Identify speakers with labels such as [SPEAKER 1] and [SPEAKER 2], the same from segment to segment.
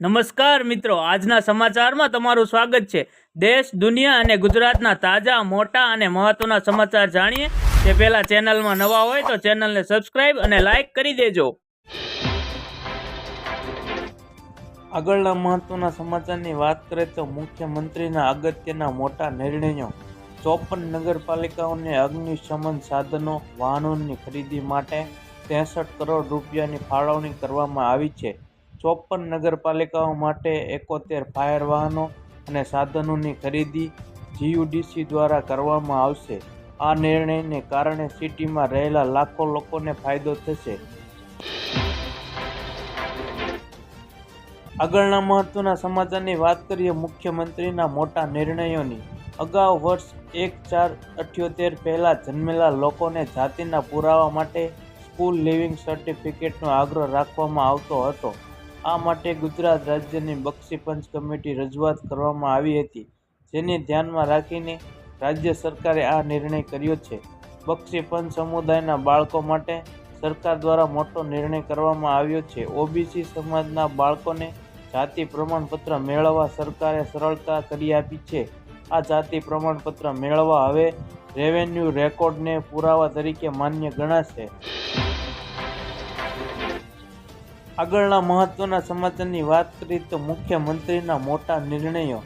[SPEAKER 1] નમસ્કાર મિત્રો, આજના સમાચારમાં તમારું સ્વાગત છે. દેશ, દુનિયા અને ગુજરાતના તાજા, મોટા અને મહત્વના સમાચાર જાણીએ. તે પહેલા ચેનલમાં નવા હોય તો ચેનલને સબસ્ક્રાઇબ અને લાઇક કરી દેજો. આગળના મહત્વના સમાચારની વાત કરીએ તો મુખ્યમંત્રીના અગત્યના મોટા નિર્ણયો. ચોપન નગરપાલિકાઓને અગ્નિશમન સાધનો, વાહનોની ખરીદી માટે ત્રેસઠ કરોડ રૂપિયાની ફાળવણી કરવામાં આવી છે. ચોપન નગરપાલિકાઓ માટે એકોતેર ફાયર વાહનો અને સાધનોની ખરીદી જીયુડીસી દ્વારા કરવામાં આવશે. આ નિર્ણયને કારણે સિટીમાં રહેલા લાખો લોકોને ફાયદો થશે. આગળના મહત્વના સમાચારની વાત કરીએ મુખ્યમંત્રીના મોટા નિર્ણયોની. અગાઉ વર્ષ એક ચાર અઠ્યોતેર પહેલાં જન્મેલા લોકોને જાતિના પુરાવા માટે સ્કૂલ લિવિંગ સર્ટિફિકેટનો આગ્રહ રાખવામાં આવતો હતો. આ માટે ગુજરાત રાજ્યની બક્ષીપંચ કમિટી રજૂઆત કરવામાં આવી હતી, જેને ધ્યાનમાં રાખીને રાજ્ય સરકારે આ નિર્ણય કર્યો છે. બક્ષીપંચ સમુદાયના બાળકો માટે સરકાર દ્વારા મોટો નિર્ણય કરવામાં આવ્યો છે. ઓબીસી સમાજના બાળકોને જાતિ પ્રમાણપત્ર મેળવવા સરકારે સરળતા કરી આપી છે. આ જાતિ પ્રમાણપત્ર મેળવવા હવે રેવન્યુ રેકોર્ડને પુરાવા તરીકે માન્ય ગણાશે. આગળના મહત્વના સમાચારની વાત કરીએ તો મુખ્યમંત્રીના મોટા નિર્ણયો.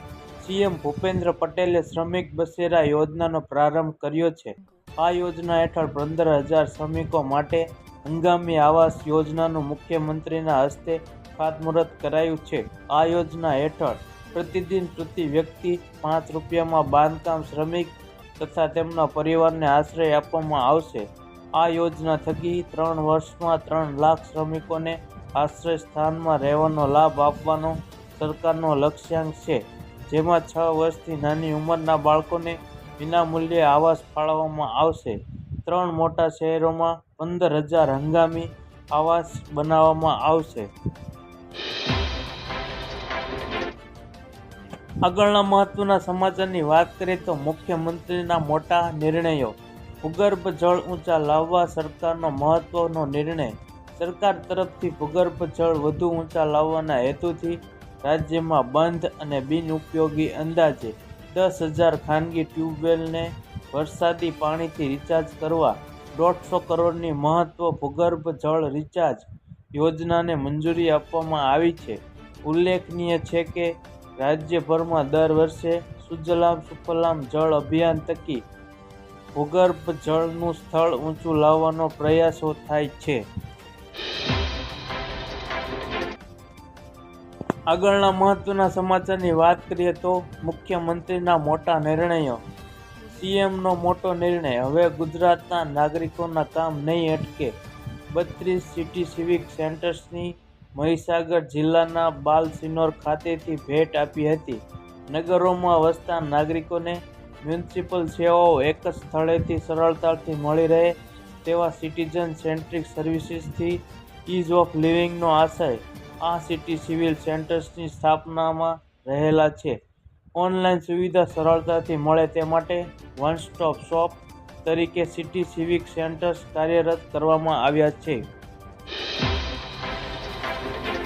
[SPEAKER 1] સીએમ ભૂપેન્દ્ર પટેલે શ્રમિક બસેરા યોજનાનો પ્રારંભ કર્યો છે. આ યોજના હેઠળ પંદર હજાર શ્રમિકો માટે હંગામી આવાસ યોજનાનું મુખ્યમંત્રીના હસ્તે ખાતમુહૂર્ત કરાયું છે. આ યોજના હેઠળ પ્રતિદિન પ્રતિ વ્યક્તિ પાંચ રૂપિયામાં બાંધકામ શ્રમિક તથા તેમના પરિવારને આશ્રય આપવામાં આવશે. આ યોજના થકી ત્રણ વર્ષમાં ત્રણ લાખ શ્રમિકોને આશ્રય સ્થાનમાં રહેવાનો લાભ આપવાનો સરકારનો લક્ષ્યાંક છે. જેમાં છ વર્ષથી નાની ઉંમરના બાળકોને વિનામૂલ્યે આવાસ ફાળવવામાં આવશે. ત્રણ મોટા શહેરોમાં પંદર હજાર હંગામી આવાસ બનાવવામાં આવશે. આગળના મહત્વના સમાચારની વાત કરીએ તો મુખ્યમંત્રીના મોટા નિર્ણયો. ભૂગર્ભ જળ ઊંચા લાવવા સરકારનો મહત્વનો નિર્ણય. સરકાર તરફથી ભૂગર્ભ જળ વધુ ઊંચા લાવવાના હેતુથી રાજ્યમાં બંધ અને બિનઉપયોગી અંદાજે દસ હજાર ખાનગી ટ્યુબવેલને વરસાદી પાણીથી રિચાર્જ કરવા દોઢસો કરોડની મહત્વ ભૂગર્ભ જળ રિચાર્જ યોજનાને મંજૂરી આપવામાં આવી છે. ઉલ્લેખનીય છે કે રાજ્યભરમાં દર વર્ષે સુજલામ સુફલામ જળ અભિયાન થકી ભૂગર્ભ જળનું સ્થળ ઊંચું લાવવાનો પ્રયાસો થાય છે. આગળના મહત્ત્વના સમાચારની વાત કરીએ તો મુખ્યમંત્રીના મોટા નિર્ણયો. સીએમનો મોટો નિર્ણય, હવે ગુજરાતના નાગરિકોના કામ નહીં અટકે. બત્રીસ સિટી સિવિક સેન્ટર્સની મહીસાગર જિલ્લાના બાલસિનોર ખાતેથી ભેટ આપી હતી. નગરોમાં વસતા નાગરિકોને મ્યુનિસિપલ સેવાઓ એક જ સ્થળેથી સરળતાથી મળી રહે તેવા સિટીઝન સેન્ટ્રિક સર્વિસીસથી ઇઝ ઓફ લિવિંગનો આશય આ સિટી સિવિલ સેન્ટર્સની સ્થાપનામાં રહેલા છે. ઓનલાઈન સુવિધા સરળતાથી મળે તે માટે વન સ્ટોપ શોપ તરીકે સિટી સિવિક સેન્ટર્સ કાર્યરત કરવામાં આવ્યા છે.